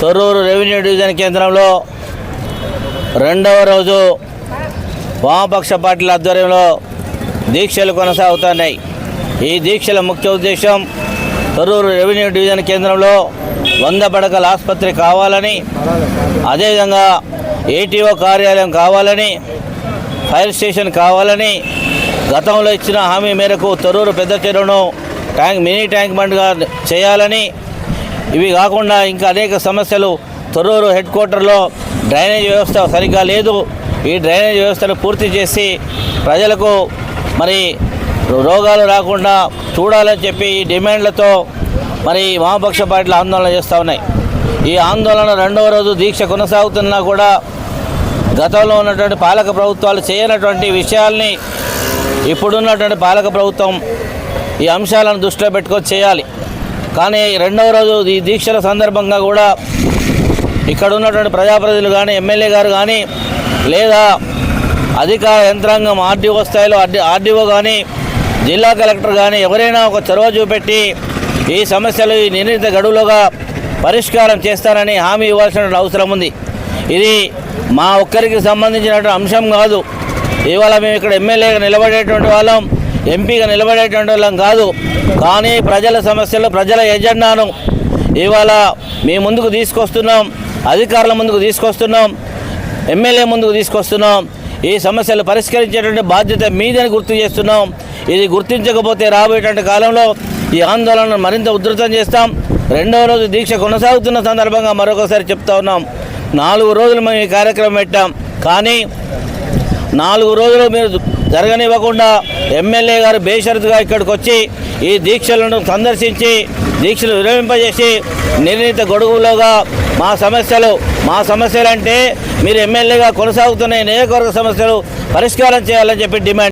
Thorrur revenue division కేంద్రంలో రెండవ రోజు వామపక్ష పార్టీల ఆధ్వర్యంలో దీక్షలు కొనసాగుతున్నాయి. ఈ దీక్షల ముఖ్య ఉద్దేశం తొర్రూరు రెవెన్యూ డివిజన్ కేంద్రంలో వంద పడకల ఆసుపత్రి కావాలని అదేవిధంగా ఏటీఓ కార్యాలయం కావాలని ఫైర్ స్టేషన్ కావాలని గతంలో ఇచ్చిన హామీ మేరకు తొర్రూరు పెద్ద చెరువును ట్యాంక్ మినీ ట్యాంక్ బండ్గా చేయాలని ఇవి కాకుండా ఇంకా అనేక సమస్యలు తొర్రూరు హెడ్ క్వార్టర్లో డ్రైనేజ్ వ్యవస్థ సరిగ్గా లేదు. ఈ డ్రైనేజ్ వ్యవస్థను పూర్తి చేసి ప్రజలకు మరి రోగాలు రాకుండా చూడాలని చెప్పి ఈ డిమాండ్లతో మరి వామపక్ష పార్టీలు ఆందోళన చేస్తూ ఉన్నాయి. ఈ ఆందోళన రెండవ రోజు దీక్ష కొనసాగుతున్నా కూడా గతంలో ఉన్నటువంటి పాలక ప్రభుత్వాలు చేయనటువంటి విషయాల్ని ఇప్పుడున్నటువంటి పాలక ప్రభుత్వం ఈ అంశాలను దృష్టిలో పెట్టుకొని చేయాలి. కానీ రెండవ రోజు ఈ దీక్షల సందర్భంగా కూడా ఇక్కడ ఉన్నటువంటి ప్రజాప్రతినిధులు కానీ ఎమ్మెల్యే గారు కానీ లేదా అధికార యంత్రాంగం ఆర్డీఓ స్థాయిలో ఆర్డీ ఆర్డీఓ కానీ జిల్లా కలెక్టర్ కానీ ఎవరైనా ఒక చొరవ చూపెట్టి ఈ సమస్యలు ఈ నిర్ణీత గడువులోగా పరిష్కారం చేస్తారని హామీ ఇవ్వాల్సిన అవసరం ఉంది. ఇది మా ఒక్కరికి సంబంధించినటువంటి అంశం కాదు. ఇవాళ మేము ఇక్కడ ఎమ్మెల్యేగా నిలబడేటువంటి వాళ్ళం. ఎంపీగా నిలబడేటువంటి వాళ్ళం కాదు. కానీ ప్రజల సమస్యలు ప్రజల ఎజెండాను ఇవాళ మీ ముందుకు తీసుకొస్తున్నాం అధికారుల ముందుకు తీసుకొస్తున్నాం ఎమ్మెల్యే ముందుకు తీసుకొస్తున్నాం. ఈ సమస్యలు పరిష్కరించేటువంటి బాధ్యత మీదని గుర్తు చేస్తున్నాం. ఇది గుర్తించకపోతే రాబోయేటువంటి కాలంలో ఈ ఆందోళనను మరింత ఉధృతం చేస్తాం. రెండవ రోజు దీక్ష కొనసాగుతున్న సందర్భంగా మరొకసారి చెప్తా ఉన్నాం. నాలుగు రోజులు మేము ఈ కార్యక్రమం పెట్టాం. కానీ నాలుగు రోజులు మీరు జరగనివ్వకుండా ఎమ్మెల్యే గారు బేషరతుగా ఇక్కడికి వచ్చి ఈ దీక్షలను సందర్శించి దీక్షలు విరమింపజేసి నిర్ణీత గొడుగులోగా మా సమస్యలు మా సమస్యలు అంటే మీరు ఎమ్మెల్యేగా కొనసాగుతున్న నియోజకవర్గ సమస్యలు పరిష్కారం చేయాలని చెప్పి డిమాండ్